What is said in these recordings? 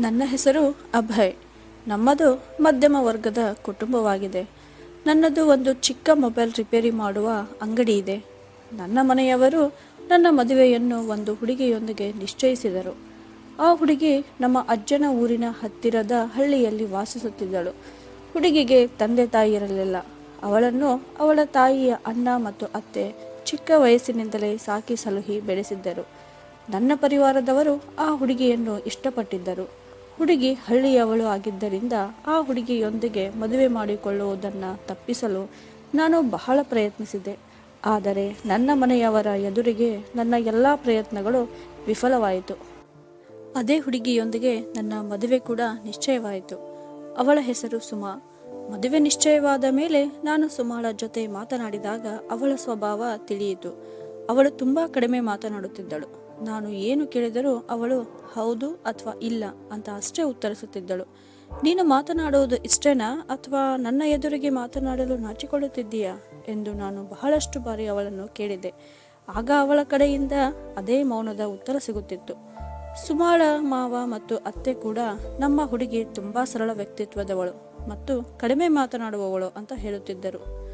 ನನ್ನ ಹೆಸರು ಅಭಯ್. ನಮ್ಮದು ಮಧ್ಯಮ ವರ್ಗದ ಕುಟುಂಬವಾಗಿದೆ. ನನ್ನದು ಒಂದು ಚಿಕ್ಕ ಮೊಬೈಲ್ ರಿಪೇರಿ ಮಾಡುವ ಅಂಗಡಿ ಇದೆ. ನನ್ನ ಮನೆಯವರು ನನ್ನ ಮದುವೆಯನ್ನು ಒಂದು ಹುಡುಗಿಯೊಂದಿಗೆ ನಿಶ್ಚಯಿಸಿದರು. ಆ ಹುಡುಗಿ ನಮ್ಮ ಅಜ್ಜನ ಊರಿನ ಹತ್ತಿರದ ಹಳ್ಳಿಯಲ್ಲಿ ವಾಸಿಸುತ್ತಿದ್ದಳು. ಹುಡುಗಿಗೆ ತಂದೆ ತಾಯಿ ಇರಲಿಲ್ಲ ಅವಳನ್ನು ಅವಳ ತಾಯಿಯ ಅಣ್ಣ ಮತ್ತು ಅತ್ತೆ ಚಿಕ್ಕ ವಯಸ್ಸಿನಿಂದಲೇ ಸಾಕಿ ಸಲುಹಿ ಬೆಳೆಸಿದ್ದರು. ನನ್ನ ಪರಿವಾರದವರು ಆ ಹುಡುಗಿಯನ್ನು ಇಷ್ಟಪಟ್ಟಿದ್ದರು. ಹುಡುಗಿ ಹಳ್ಳಿಯವಳು ಆಗಿದ್ದರಿಂದ ಆ ಹುಡುಗಿಯೊಂದಿಗೆ ಮದುವೆ ಮಾಡಿಕೊಳ್ಳುವುದನ್ನು ತಪ್ಪಿಸಲು ನಾನು ಬಹಳ ಪ್ರಯತ್ನಿಸಿದೆ ಆದರೆ ನನ್ನ ಮನೆಯವರ ಎದುರಿಗೆ ನನ್ನ ಎಲ್ಲ ಪ್ರಯತ್ನಗಳು ವಿಫಲವಾಯಿತು. ಅದೇ ಹುಡುಗಿಯೊಂದಿಗೆ ನನ್ನ ಮದುವೆ ಕೂಡ ನಿಶ್ಚಯವಾಯಿತು. ಅವಳ ಹೆಸರು ಸುಮಾ. ಮದುವೆ ನಿಶ್ಚಯವಾದ ಮೇಲೆ ನಾನು ಸುಮಾಳ ಜೊತೆ ಮಾತನಾಡಿದಾಗ ಅವಳ ಸ್ವಭಾವ ತಿಳಿಯಿತು. ಅವಳು ತುಂಬ ಕಡಿಮೆ ಮಾತನಾಡುತ್ತಿದ್ದಳು. ನಾನು ಏನು ಕೇಳಿದರೂ ಅವಳು ಹೌದು ಅಥವಾ ಇಲ್ಲ ಅಂತ ಅಷ್ಟೇ ಉತ್ತರಿಸುತ್ತಿದ್ದಳು. ನೀನು ಮಾತನಾಡುವುದು ಇಷ್ಟೇನಾ ಅಥವಾ ನನ್ನ ಎದುರಿಗೆ ಮಾತನಾಡಲು ನಾಚಿಕೊಳ್ಳುತ್ತಿದ್ದೀಯಾ ಎಂದು ನಾನು ಬಹಳಷ್ಟು ಬಾರಿ ಅವಳನ್ನು ಕೇಳಿದೆ. ಆಗ ಅವಳ ಕಡೆಯಿಂದ ಅದೇ ಮೌನದ ಉತ್ತರ ಸಿಗುತ್ತಿತ್ತು. ಸುಮಾಳ, ಮಾವ ಮತ್ತು ಅತ್ತೆ ಕೂಡ ನಮ್ಮ ಹುಡುಗಿ ತುಂಬಾ ಸರಳ ವ್ಯಕ್ತಿತ್ವದವಳು ಮತ್ತು ಕಡಿಮೆ ಮಾತನಾಡುವವಳು ಅಂತ ಹೇಳುತ್ತಿದ್ದರು.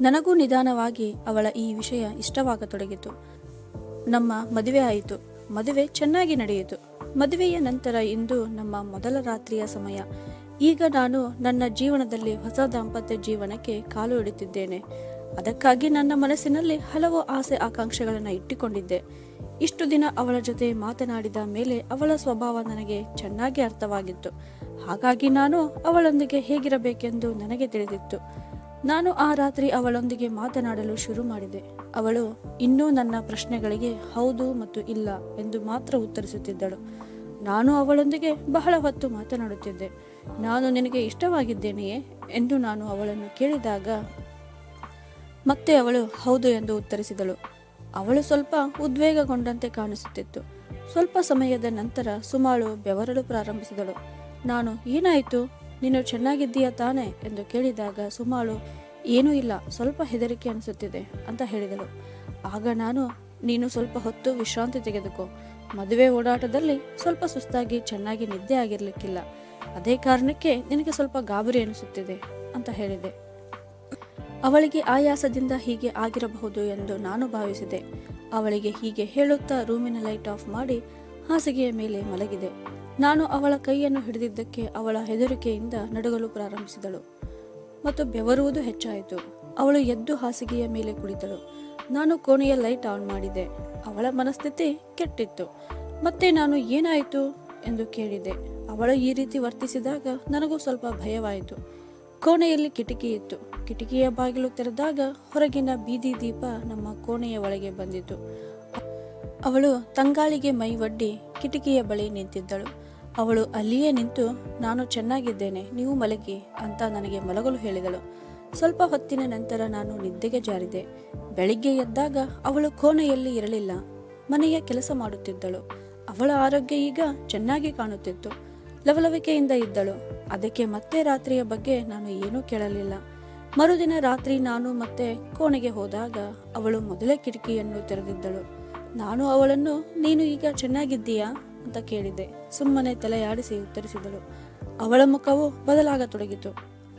ನನಗೂ ನಿಧಾನವಾಗಿ ಅವಳ ಈ ವಿಷಯ ಇಷ್ಟವಾಗತೊಡಗಿತು. ನಮ್ಮ ಮದುವೆ ಆಯಿತು. ಮದುವೆ ಚೆನ್ನಾಗಿ ನಡೆಯಿತು. ಮದುವೆಯ ನಂತರ ಇಂದು ನಮ್ಮ ಮೊದಲ ರಾತ್ರಿಯ ಸಮಯ. ಈಗ ನಾನು ನನ್ನ ಜೀವನದಲ್ಲಿ ಹೊಸ ದಾಂಪತ್ಯ ಜೀವನಕ್ಕೆ ಕಾಲು ಇಡುತ್ತಿದ್ದೇನೆ ಅದಕ್ಕಾಗಿ ನನ್ನ ಮನಸ್ಸಿನಲ್ಲಿ ಹಲವು ಆಸೆ ಆಕಾಂಕ್ಷೆಗಳನ್ನು ಇಟ್ಟುಕೊಂಡಿದ್ದೆ. ಇಷ್ಟು ದಿನ ಅವಳ ಜೊತೆ ಮಾತನಾಡಿದ ಮೇಲೆ ಅವಳ ಸ್ವಭಾವ ನನಗೆ ಚೆನ್ನಾಗಿ ಅರ್ಥವಾಗಿತ್ತು. ಹಾಗಾಗಿ ನಾನು ಅವಳೊಂದಿಗೆ ಹೇಗಿರಬೇಕೆಂದು ನನಗೆ ತಿಳಿದಿತ್ತು. ನಾನು ಆ ರಾತ್ರಿ ಅವಳೊಂದಿಗೆ ಮಾತನಾಡಲು ಶುರು ಮಾಡಿದೆ. ಅವಳು, ಇನ್ನೂ ನನ್ನ ಪ್ರಶ್ನೆಗಳಿಗೆ ಹೌದು ಮತ್ತು ಇಲ್ಲ ಎಂದು ಮಾತ್ರ ಉತ್ತರಿಸುತ್ತಿದ್ದಳು. ನಾನು ಅವಳೊಂದಿಗೆ ಬಹಳ ಹೊತ್ತು ಮಾತನಾಡುತ್ತಿದ್ದೆ. ನಾನು ನಿನಗೆ ಇಷ್ಟವಾಗಿದ್ದೇನೆಯೇ? ಎಂದು ನಾನು ಅವಳನ್ನು ಕೇಳಿದಾಗ, ಮತ್ತೆ ಅವಳು, ಹೌದು ಎಂದು ಉತ್ತರಿಸಿದಳು. ಅವಳು ಸ್ವಲ್ಪ ಉದ್ವೇಗಗೊಂಡಂತೆ ಕಾಣಿಸುತ್ತಿತ್ತು. ಸ್ವಲ್ಪ ಸಮಯದ ನಂತರ ಸುಮಾಳು ಬೆವರಲು ಪ್ರಾರಂಭಿಸಿದಳು. ನಾನು ಏನಾಯಿತು? ನೀನು ಚೆನ್ನಾಗಿದ್ದೀಯಾ ತಾನೆ? ಎಂದು ಕೇಳಿದಾಗ ಸುಮಾಳು ಏನೂ ಇಲ್ಲ, ಸ್ವಲ್ಪ ಹೆದರಿಕೆ ಅನಿಸುತ್ತಿದೆ ಅಂತ ಹೇಳಿದಳು. ಆಗ ನಾನು, ನೀನು ಸ್ವಲ್ಪ ಹೊತ್ತು ವಿಶ್ರಾಂತಿ ತೆಗೆದುಕೋ. ಮದುವೆ ಓಡಾಟದಲ್ಲಿ ಸ್ವಲ್ಪ ಸುಸ್ತಾಗಿ ಚೆನ್ನಾಗಿ ನಿದ್ದೆ ಆಗಿರಲಿಕ್ಕಿಲ್ಲ. ಅದೇ ಕಾರಣಕ್ಕೆ ನಿನಗೆ ಸ್ವಲ್ಪ ಗಾಬರಿ ಅನಿಸುತ್ತಿದೆ ಅಂತ ಹೇಳಿದೆ. ಅವಳಿಗೆ ಆಯಾಸದಿಂದ ಹೀಗೆ ಆಗಿರಬಹುದು ಎಂದು ನಾನು ಭಾವಿಸಿದೆ. ಅವಳಿಗೆ ಹೀಗೆ ಹೇಳುತ್ತಾ ರೂಮಿನ ಲೈಟ್ ಆಫ್ ಮಾಡಿ ಹಾಸಿಗೆಯ ಮೇಲೆ ಮಲಗಿದೆ. ನಾನು ಅವಳ ಕೈಯನ್ನು ಹಿಡಿದಿದ್ದಕ್ಕೆ ಅವಳ ಹೆದರಿಕೆಯಿಂದ ನಡುಗಲು ಪ್ರಾರಂಭಿಸಿದಳು. ಮತ್ತು ಬೆವರುವುದು ಹೆಚ್ಚಾಯಿತು. ಅವಳು ಎದ್ದು ಹಾಸಿಗೆಯ ಮೇಲೆ ಕುಳಿತಳು. ನಾನು ಕೋಣೆಯ ಲೈಟ್ ಆನ್ ಮಾಡಿದೆ. ಅವಳ ಮನಸ್ಥಿತಿ ಕೆಟ್ಟಿತ್ತು. ಮತ್ತೆ ನಾನು ಏನಾಯಿತು ಎಂದು ಕೇಳಿದೆ. ಅವಳು ಈ ರೀತಿ ವರ್ತಿಸಿದಾಗ ನನಗೂ ಸ್ವಲ್ಪ ಭಯವಾಯಿತು. ಕೋಣೆಯಲ್ಲಿ ಕಿಟಕಿ ಇತ್ತು. ಕಿಟಕಿಯ ಬಾಗಿಲು ತೆರೆದಾಗ ಹೊರಗಿನ ಬೀದಿ ದೀಪ ನಮ್ಮ ಕೋಣೆಯ ಒಳಗೆ ಬಂದಿತು. ಅವಳು ತಂಗಾಳಿಗೆ ಮೈ ಒಡ್ಡಿ ಕಿಟಕಿಯ ಬಳಿ ನಿಂತಿದ್ದಳು. ಅವಳು ಅಲ್ಲಿಯೇ ನಿಂತು, ನಾನು ಚೆನ್ನಾಗಿದ್ದೇನೆ, ನೀವು ಮಲಗಿ ಅಂತ ನನಗೆ ಮಲಗಲು ಹೇಳಿದಳು. ಸ್ವಲ್ಪ ಹೊತ್ತಿನ ನಂತರ ನಾನು ನಿದ್ದೆಗೆ ಜಾರಿದೆ. ಬೆಳಿಗ್ಗೆ ಎದ್ದಾಗ ಅವಳು ಕೋಣೆಯಲ್ಲಿ ಇರಲಿಲ್ಲ. ಮನೆಯ ಕೆಲಸ ಮಾಡುತ್ತಿದ್ದಳು. ಅವಳ ಆರೋಗ್ಯ ಈಗ ಚೆನ್ನಾಗಿ ಕಾಣುತ್ತಿತ್ತು. ಲವಲವಿಕೆಯಿಂದ ಇದ್ದಳು. ಅದಕ್ಕೆ ಮತ್ತೆ ರಾತ್ರಿಯ ಬಗ್ಗೆ ನಾನು ಏನೂ ಕೇಳಲಿಲ್ಲ. ಮರುದಿನ ರಾತ್ರಿ ನಾನು ಮತ್ತೆ ಕೋಣೆಗೆ ಹೋದಾಗ ಅವಳು ಮೊದಲೇ ಕಿಟಕಿಯನ್ನು ತೆರೆದಿದ್ದಳು. ನಾನು ಅವಳನ್ನು, ನೀನು ಈಗ ಚೆನ್ನಾಗಿದ್ದೀಯಾ? ಅಂತ ಕೇಳಿದೆ ಸುಮ್ಮನೆ ತಲೆಯಾಡಿಸಿ ಉತ್ತರಿಸಿದಳು. ಅವಳ ಮುಖವು ಬದಲಾಗತೊಡಗಿತು.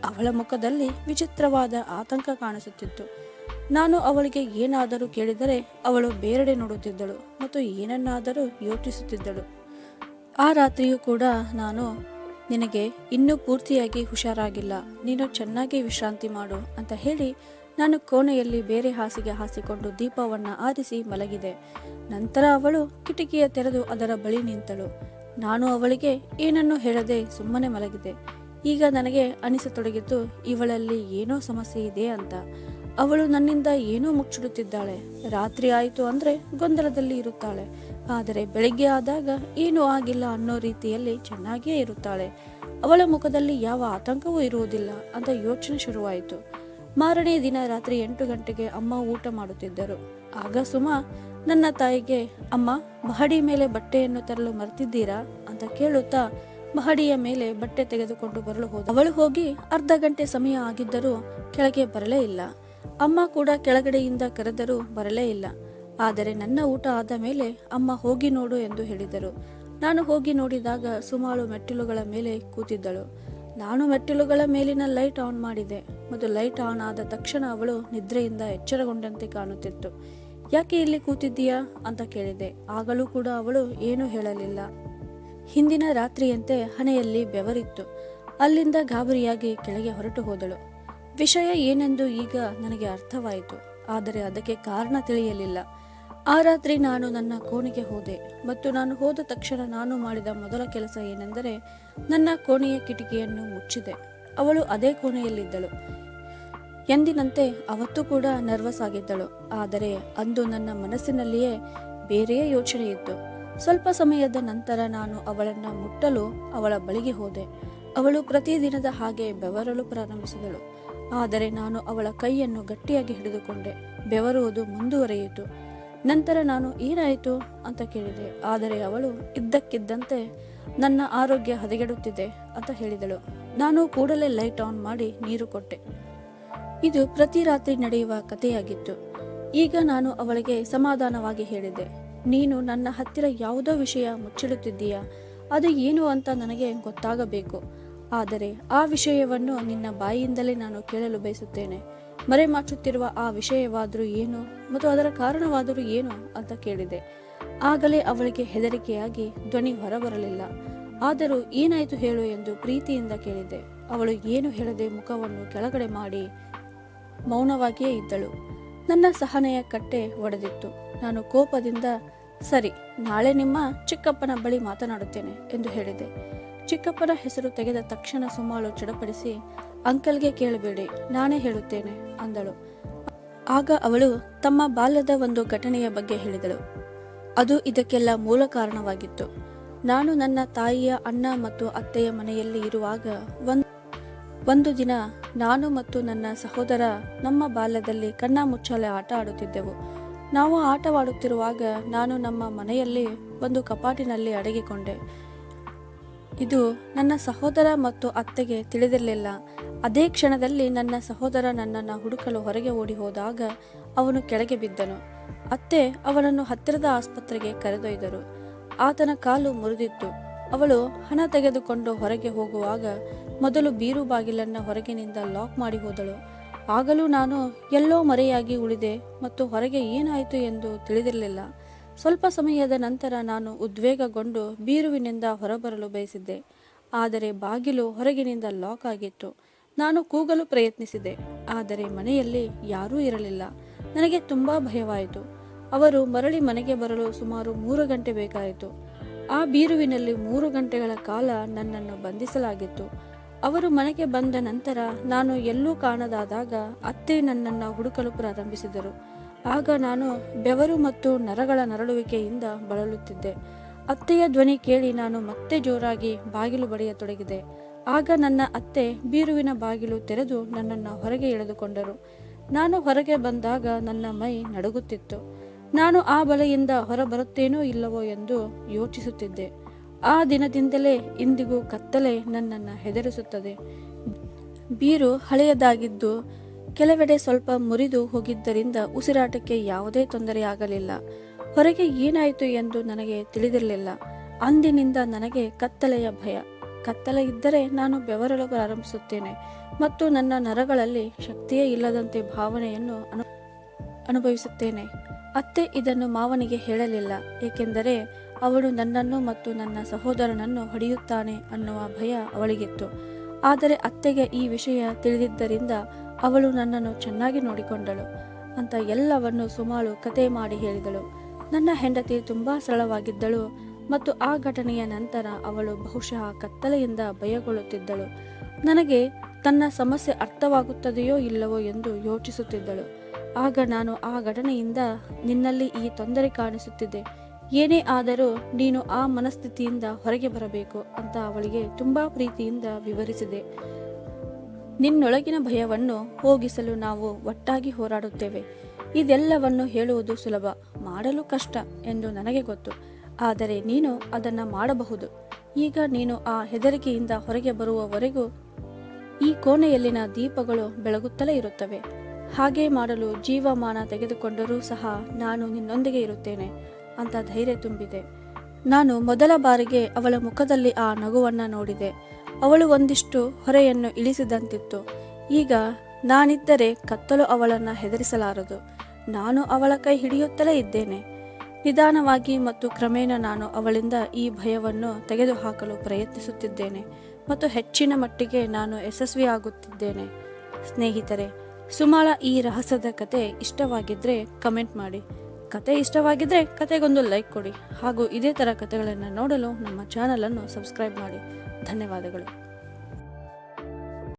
ಅವಳ ಮುಖದಲ್ಲಿ ವಿಚಿತ್ರವಾದ ಆತಂಕ ಕಾಣಿಸುತ್ತಿತ್ತು. ನಾನು ಅವಳಿಗೆ ಏನಾದರೂ ಕೇಳಿದರೆ ಅವಳು ಬೇರೆಡೆ ನೋಡುತ್ತಿದ್ದಳು ಮತ್ತು ಏನನ್ನಾದರೂ ಯೋಚಿಸುತ್ತಿದ್ದಳು. ಆ ರಾತ್ರಿಯೂ ಕೂಡ ನಾನು, ನಿನಗೆ ಇನ್ನೂ ಪೂರ್ತಿಯಾಗಿ ಹುಷಾರಾಗಿಲ್ಲ. ನೀನು ಚೆನ್ನಾಗಿ ವಿಶ್ರಾಂತಿ ಮಾಡು ಅಂತ ಹೇಳಿ ನಾನು ಕೋಣೆಯಲ್ಲಿ ಬೇರೆ ಹಾಸಿಗೆ ಹಾಸಿಕೊಂಡು ದೀಪವನ್ನು ಆರಿಸಿ ಮಲಗಿದೆ. ನಂತರ ಅವಳು ಕಿಟಕಿಯ ತೆರೆದು ಅದರ ಬಳಿ ನಿಂತಳು. ನಾನು ಅವಳಿಗೆ ಏನನ್ನೂ ಹೇಳದೆ ಸುಮ್ಮನೆ ಮಲಗಿದೆ. ಈಗ ನನಗೆ ಅನಿಸತೊಡಗಿತು ಇವಳಲ್ಲಿ ಏನೋ ಸಮಸ್ಯೆ ಇದೆ ಅಂತ. ಅವಳು ನನ್ನಿಂದ ಏನೋ ಮುಚ್ಚಿಡುತ್ತಿದ್ದಾಳೆ. ರಾತ್ರಿ ಆಯಿತು ಅಂದರೆ ಗೊಂದಲದಲ್ಲಿ ಇರುತ್ತಾಳೆ. ಆದರೆ ಬೆಳಿಗ್ಗೆ ಆದಾಗ ಏನೂ ಆಗಿಲ್ಲ ಅನ್ನೋ ರೀತಿಯಲ್ಲಿ ಚೆನ್ನಾಗಿಯೇ ಇರುತ್ತಾಳೆ. ಅವಳ ಮುಖದಲ್ಲಿ ಯಾವ ಆತಂಕವೂ ಇರುವುದಿಲ್ಲ ಅಂತ ಯೋಚನೆ ಶುರುವಾಯಿತು. ಮಾರನೇ ದಿನ ರಾತ್ರಿ ಎಂಟು ಗಂಟೆಗೆ ಅಮ್ಮ ಊಟ ಮಾಡುತ್ತಿದ್ದರು. ಆಗ ಸುಮಾ, ನನ್ನ ತಾಯಿಗೆ, ಅಮ್ಮ, ಮಹಡಿ ಮೇಲೆ ಬಟ್ಟೆಯನ್ನು ತರಲು ಮರ್ತಿದ್ದೀರಾ? ಅಂತ ಕೇಳುತ್ತಾ ಮಹಡಿಯ ಮೇಲೆ ಬಟ್ಟೆ ತೆಗೆದುಕೊಂಡು ಬರಲು ಹೋದ. ಅವಳು ಹೋಗಿ ಅರ್ಧ ಗಂಟೆ ಸಮಯ ಆಗಿದ್ದರೂ ಕೆಳಗೆ ಬರಲೇ ಇಲ್ಲ. ಅಮ್ಮ ಕೂಡ ಕೆಳಗಡೆಯಿಂದ ಕರೆದರೂ ಬರಲೇ ಇಲ್ಲ. ಆದರೆ ನನ್ನ ಊಟ ಆದ ಮೇಲೆ ಅಮ್ಮ, ಹೋಗಿ ನೋಡು ಎಂದು ಹೇಳಿದರು. ನಾನು ಹೋಗಿ ನೋಡಿದಾಗ ಸುಮಾರು ಮೆಟ್ಟಿಲುಗಳ ಮೇಲೆ ಕೂತಿದ್ದಳು. ನಾನು ಮೆಟ್ಟಿಲುಗಳ ಮೇಲಿನ ಲೈಟ್ ಆನ್ ಮಾಡಿದೆ. ಮತ್ತು ಲೈಟ್ ಆನ್ ಆದ ತಕ್ಷಣ ಅವಳು ನಿದ್ರೆಯಿಂದ ಎಚ್ಚರಗೊಂಡಂತೆ ಕಾಣುತ್ತಿತ್ತು. ಯಾಕೆ ಇಲ್ಲಿ ಕೂತಿದ್ದೀಯಾ? ಅಂತ ಕೇಳಿದೆ. ಆಗಲೂ ಕೂಡ ಅವಳು ಏನೂ ಹೇಳಲಿಲ್ಲ. ಹಿಂದಿನ ರಾತ್ರಿಯಂತೆ ಹಣೆಯಲ್ಲಿ ಬೆವರಿತ್ತು. ಅಲ್ಲಿಂದ ಗಾಬರಿಯಾಗಿ ಕೆಳಗೆ ಹೊರಟು ಹೋದಳು. ವಿಷಯ ಏನೆಂದು ಈಗ ನನಗೆ ಅರ್ಥವಾಯಿತು. ಆದರೆ ಅದಕ್ಕೆ ಕಾರಣ ತಿಳಿಯಲಿಲ್ಲ. ಆ ರಾತ್ರಿ ನಾನು ನನ್ನ ಕೋಣೆಗೆ ಹೋದೆ ಮತ್ತು ನಾನು ಹೋದ ತಕ್ಷಣ ನಾನು ಮಾಡಿದ ಮೊದಲ ಕೆಲಸ ಏನೆಂದರೆ ನನ್ನ ಕೋಣೆಯ ಕಿಟಕಿಯನ್ನು ಮುಚ್ಚಿದೆ. ಅವಳು ಅದೇ ಕೋಣೆಯಲ್ಲಿದ್ದಳು. ಎಂದಿನಂತೆ ಅವತ್ತು ಕೂಡ ನರ್ವಸ್ ಆಗಿದ್ದಳು. ಆದರೆ ಅಂದು ನನ್ನ ಮನಸ್ಸಿನಲ್ಲಿಯೇ ಬೇರೆಯೇ ಯೋಚನೆ ಇತ್ತು. ಸ್ವಲ್ಪ ಸಮಯದ ನಂತರ ನಾನು ಅವಳನ್ನು ಮುಟ್ಟಲು ಅವಳ ಬಳಿಗೆ ಹೋದೆ. ಅವಳು ಪ್ರತಿದಿನದ ಹಾಗೆ ಬೆವರಲು ಪ್ರಾರಂಭಿಸಿದಳು. ಆದರೆ ನಾನು ಅವಳ ಕೈಯನ್ನು ಗಟ್ಟಿಯಾಗಿ ಹಿಡಿದುಕೊಂಡೆ. ಬೆವರುವುದು ಮುಂದುವರಿಯಿತು. ನಂತರ ನಾನು ಏನಾಯಿತು ಅಂತ ಕೇಳಿದೆ. ಆದರೆ ಅವಳು ಇದ್ದಕ್ಕಿದ್ದಂತೆ ನನ್ನ ಆರೋಗ್ಯ ಹದಗೆಡುತ್ತಿದೆ ಅಂತ ಹೇಳಿದಳು. ನಾನು ಕೂಡಲೇ ಲೈಟ್ ಆನ್ ಮಾಡಿ ನೀರು ಕೊಟ್ಟೆ. ಇದು ಪ್ರತಿ ರಾತ್ರಿ ನಡೆಯುವ ಕಥೆಯಾಗಿತ್ತು. ಈಗ ನಾನು ಅವಳಿಗೆ ಸಮಾಧಾನವಾಗಿ ಹೇಳಿದೆ. ನೀನು ನನ್ನ ಹತ್ತಿರ ಯಾವುದೋ ವಿಷಯ ಮುಚ್ಚಿಡುತ್ತಿದ್ದೀಯಾ? ಅದು ಏನು ಅಂತ ನನಗೆ ಗೊತ್ತಾಗಬೇಕು. ಆದರೆ ಆ ವಿಷಯವನ್ನು ನಿನ್ನ ಬಾಯಿಯಿಂದಲೇ ನಾನು ಕೇಳಲು ಬಯಸುತ್ತೇನೆ. ಮರೆಮಾಚುತ್ತಿರುವ ಆ ವಿಷಯವಾದರೂ ಏನು ಮತ್ತು ಅದರ ಕಾರಣವಾದರೂ ಏನು ಅಂತ ಕೇಳಿದೆ. ಆಗಲೇ ಅವಳಿಗೆ ಹೆದರಿಕೆಯಾಗಿ ಧ್ವನಿ ಹೊರಬರಲಿಲ್ಲ. ಆದರೂ ಏನಾಯಿತು ಹೇಳು ಎಂದು ಪ್ರೀತಿಯಿಂದ ಕೇಳಿದೆ. ಅವಳು ಏನು ಹೇಳದೆ ಮುಖವನ್ನು ಕೆಳಗಡೆ ಮಾಡಿ ಮೌನವಾಗಿಯೇ ಇದ್ದಳು. ನನ್ನ ಸಹನೆಯ ಕಟ್ಟೆ ಒಡೆದಿತ್ತು. ನಾನು ಕೋಪದಿಂದ, ಸರಿ, ನಾಳೆ ನಿಮ್ಮ ಚಿಕ್ಕಪ್ಪನ ಬಳಿ ಮಾತನಾಡುತ್ತೇನೆ ಎಂದು ಹೇಳಿದೆ. ಚಿಕ್ಕಪ್ಪನ ಹೆಸರು ತೆಗೆದ ತಕ್ಷಣ ಸುಮಾಳು ಚಡಪಡಿಸಿ, ಅಂಕಲ್ಗೆ ಕೇಳಬೇಡಿ, ನಾನೇ ಹೇಳುತ್ತೇನೆ, ಅಂದಳು. ಆಗ ಅವಳು ತಮ್ಮ ಬಾಲ್ಯದ ಒಂದು ಘಟನೆಯ ಬಗ್ಗೆ ಹೇಳಿದಳು. ಅದು ಇದಕ್ಕೆಲ್ಲ ಮೂಲ ಕಾರಣವಾಗಿತ್ತು. ನಾನು ನನ್ನ ತಾಯಿಯ ಅಣ್ಣ ಮತ್ತು ಅತ್ತೆಯ ಮನೆಯಲ್ಲಿ ಇರುವಾಗ ಒಂದು ಒಂದು ದಿನ ನಾನು ಮತ್ತು ನನ್ನ ಸಹೋದರ ನಮ್ಮ ಬಾಲ್ಯದಲ್ಲಿ ಕಣ್ಣ ಮುಚ್ಚಾಲೆ ಆಟ ಆಡುತ್ತಿದ್ದೆವು. ನಾವು ಆಟವಾಡುತ್ತಿರುವಾಗ ನಾನು ನಮ್ಮ ಮನೆಯಲ್ಲಿ ಒಂದು ಕಪಾಟಿನಲ್ಲಿ ಅಡಗಿಕೊಂಡೆ. ಇದು ನನ್ನ ಸಹೋದರ ಮತ್ತು ಅತ್ತೆಗೆ ತಿಳಿದಿರಲಿಲ್ಲ. ಅದೇ ಕ್ಷಣದಲ್ಲಿ ನನ್ನ ಸಹೋದರ ನನ್ನನ್ನು ಹುಡುಕಲು ಹೊರಗೆ ಓಡಿ ಹೋದಾಗ ಅವನು ಕೆಳಗೆ ಬಿದ್ದನು. ಅತ್ತೆ ಅವನನ್ನು ಹತ್ತಿರದ ಆಸ್ಪತ್ರೆಗೆ ಕರೆದೊಯ್ದರು. ಆತನ ಕಾಲು ಮುರಿದಿತ್ತು. ಅವಳು ಹಣ ತೆಗೆದುಕೊಂಡು ಹೊರಗೆ ಹೋಗುವಾಗ ಮೊದಲು ಬೀರು ಬಾಗಿಲನ್ನು ಹೊರಗಿನಿಂದ ಲಾಕ್ ಮಾಡಿ ಹೋದಳು. ಆಗಲೂ ನಾನು ಎಲ್ಲೋ ಮರೆಯಾಗಿ ಉಳಿದೆ ಮತ್ತು ಹೊರಗೆ ಏನಾಯಿತು ಎಂದು ತಿಳಿದಿರಲಿಲ್ಲ. ಸ್ವಲ್ಪ ಸಮಯದ ನಂತರ ನಾನು ಉದ್ವೇಗಗೊಂಡು ಬೀರುವಿನಿಂದ ಹೊರಬರಲು ಬಯಸಿದ್ದೆ. ಆದರೆ ಬಾಗಿಲು ಹೊರಗಿನಿಂದ ಲಾಕ್ ಆಗಿತ್ತು. ನಾನು ಕೂಗಲು ಪ್ರಯತ್ನಿಸಿದೆ. ಆದರೆ ಮನೆಯಲ್ಲಿ ಯಾರೂ ಇರಲಿಲ್ಲ. ನನಗೆ ತುಂಬಾ ಭಯವಾಯಿತು. ಅವರು ಮರಳಿ ಮನೆಗೆ ಬರಲು ಸುಮಾರು ಮೂರು ಗಂಟೆ ಬೇಕಾಯಿತು. ಆ ಬೀರುವಿನಲ್ಲಿ ಮೂರು ಗಂಟೆಗಳ ಕಾಲ ನನ್ನನ್ನು ಬಂಧಿಸಲಾಗಿತ್ತು. ಅವರು ಮನೆಗೆ ಬಂದ ನಂತರ ನಾನು ಎಲ್ಲೂ ಕಾಣದಾದಾಗ ಅತ್ತೆ ನನ್ನನ್ನು ಹುಡುಕಲು ಪ್ರಾರಂಭಿಸಿದರು. ಆಗ ನಾನು ಬೆವರು ಮತ್ತು ನರಗಳ ನರಳುವಿಕೆಯಿಂದ ಬಳಲುತ್ತಿದ್ದೆ. ಅತ್ತೆಯ ಧ್ವನಿ ಕೇಳಿ ನಾನು ಮತ್ತೆ ಜೋರಾಗಿ ಬಾಗಿಲು ಬಡಿಯತೊಡಗಿದೆ ಆಗ ನನ್ನ ಅತ್ತೆ ಬೀರುವಿನ ಬಾಗಿಲು ತೆರೆದು ನನ್ನನ್ನು ಹೊರಗೆ ಎಳೆದುಕೊಂಡರು. ನಾನು ಹೊರಗೆ ಬಂದಾಗ ನನ್ನ ಮೈ ನಡುಗುತ್ತಿತ್ತು. ನಾನು ಆ ಬಲೆಯಿಂದ ಹೊರಬರುತ್ತೇನೋ ಇಲ್ಲವೋ ಎಂದು ಯೋಚಿಸುತ್ತಿದ್ದೆ. ಆ ದಿನದಿಂದಲೇ ಇಂದಿಗೂ ಕತ್ತಲೆ ನನ್ನನ್ನು ಹೆದರಿಸುತ್ತದೆ. ಬೀರು ಹಳೆಯದಾಗಿದ್ದು ಕೆಲವೆಡೆ ಸ್ವಲ್ಪ ಮುರಿದು ಹೋಗಿದ್ದರಿಂದ ಉಸಿರಾಟಕ್ಕೆ ಯಾವುದೇ ತೊಂದರೆಯಾಗಲಿಲ್ಲ ಹೊರಗೆ ಏನಾಯಿತು ಎಂದು ನನಗೆ ತಿಳಿದಿರಲಿಲ್ಲ. ಅಂದಿನಿಂದ ನನಗೆ ಕತ್ತಲೆಯ ಭಯ. ಕತ್ತಲೆ ಇದ್ದರೆ ನಾನು ಬೆವರಲು ಪ್ರಾರಂಭಿಸುತ್ತೇನೆ ಮತ್ತು ನನ್ನ ನರಗಳಲ್ಲಿ ಶಕ್ತಿಯೇ ಇಲ್ಲದಂತೆ ಭಾವನೆಯನ್ನು ಅನು, ಅನುಭವಿಸುತ್ತೇನೆ. ಅತ್ತೆ ಇದನ್ನು ಮಾವನಿಗೆ ಹೇಳಲಿಲ್ಲ, ಏಕೆಂದರೆ ಅವಳು ನನ್ನನ್ನು ಮತ್ತು ನನ್ನ ಸಹೋದರನನ್ನು ಹೊಡೆಯುತ್ತಾನೆ ಅನ್ನುವ ಭಯ ಅವಳಿಗಿತ್ತು. ಆದರೆ ಅತ್ತೆಗೆ ಈ ವಿಷಯ ತಿಳಿದಿದ್ದರಿಂದ ಅವಳು ನನ್ನನ್ನು ಚೆನ್ನಾಗಿ ನೋಡಿಕೊಂಡಳು ಅಂತ ಎಲ್ಲವನ್ನು ಸುಮಾಳು ಕತೆ ಮಾಡಿ ಹೇಳಿದಳು. ನನ್ನ ಹೆಂಡತಿ ತುಂಬಾ ಸರಳವಾಗಿದ್ದಳು ಮತ್ತು ಆ ಘಟನೆಯ ನಂತರ ಅವಳು ಬಹುಶಃ ಕತ್ತಲೆಯಿಂದ ಭಯಗೊಳ್ಳುತ್ತಿದ್ದಳು ನನಗೆ ತನ್ನ ಸಮಸ್ಯೆ ಅರ್ಥವಾಗುತ್ತದೆಯೋ ಇಲ್ಲವೋ ಎಂದು ಯೋಚಿಸುತ್ತಿದ್ದಳು. ಆಗ ನಾನು ಆ ಘಟನೆಯಿಂದ ನಿನ್ನಲ್ಲಿ ಈ ತೊಂದರೆ ಕಾಣಿಸುತ್ತಿದೆ. ಏನೇ ಆದರೂ ನೀನು ಆ ಮನಸ್ಥಿತಿಯಿಂದ ಹೊರಗೆ ಬರಬೇಕು ಅಂತ ಅವಳಿಗೆ ತುಂಬಾ ಪ್ರೀತಿಯಿಂದ ವಿವರಿಸಿದೆ. ನಿನ್ನೊಳಗಿನ ಭಯವನ್ನು ಹೋಗಿಸಲು ನಾವು ಒಟ್ಟಾಗಿ ಹೋರಾಡುತ್ತೇವೆ. ಇದೆಲ್ಲವನ್ನು ಹೇಳುವುದು ಸುಲಭ, ಮಾಡಲು ಕಷ್ಟ ಎಂದು ನನಗೆ ಗೊತ್ತು. ಆದರೆ ನೀನು ಅದನ್ನ ಮಾಡಬಹುದು. ಈಗ ನೀನು ಆ ಹೆದರಿಕೆಯಿಂದ ಹೊರಗೆ ಬರುವವರೆಗೂ ಈ ಕೋಣೆಯಲ್ಲಿನ ದೀಪಗಳು ಬೆಳಗುತ್ತಲೇ ಇರುತ್ತವೆ. ಹಾಗೆ ಮಾಡಲು ಜೀವಮಾನ ತೆಗೆದುಕೊಂಡರೂ ಸಹ ನಾನು ನಿನ್ನೊಂದಿಗೆ ಇರುತ್ತೇನೆ ಅಂತ ಧೈರ್ಯ ತುಂಬಿದೆ. ನಾನು ಮೊದಲ ಬಾರಿಗೆ ಅವಳ ಮುಖದಲ್ಲಿ ಆ ನಗುವನ್ನು ನೋಡಿದೆ. ಅವಳು ಒಂದಿಷ್ಟು ಹೊರೆಯನ್ನು ಇಳಿಸಿದಂತಿತ್ತು. ಈಗ ನಾನಿದ್ದರೆ ಕತ್ತಲು ಅವಳನ್ನು ಹೆದರಿಸಲಾರದು. ನಾನು ಅವಳ ಕೈ ಹಿಡಿಯುತ್ತಲೇ ಇದ್ದೇನೆ. ನಿಧಾನವಾಗಿ ಮತ್ತು ಕ್ರಮೇಣ ನಾನು ಅವಳಿಂದ ಈ ಭಯವನ್ನು ತೆಗೆದುಹಾಕಲು ಪ್ರಯತ್ನಿಸುತ್ತಿದ್ದೇನೆ ಮತ್ತು ಹೆಚ್ಚಿನ ಮಟ್ಟಿಗೆ ನಾನು ಯಶಸ್ವಿಯಾಗುತ್ತಿದ್ದೇನೆ. ಸ್ನೇಹಿತರೆ, ಸುಮಾಳ ಈ ರಹಸ್ಯದ ಕತೆ ಇಷ್ಟವಾಗಿದ್ದರೆ ಕಮೆಂಟ್ ಮಾಡಿ. ಕತೆ ಇಷ್ಟವಾಗಿದ್ದರೆ ಕತೆಗೊಂದು ಲೈಕ್ ಕೊಡಿ ಹಾಗೂ ಇದೇ ಥರ ಕತೆಗಳನ್ನು ನೋಡಲು ನಮ್ಮ ಚಾನಲನ್ನು ಸಬ್ಸ್ಕ್ರೈಬ್ ಮಾಡಿ. ಧನ್ಯವಾದಗಳು.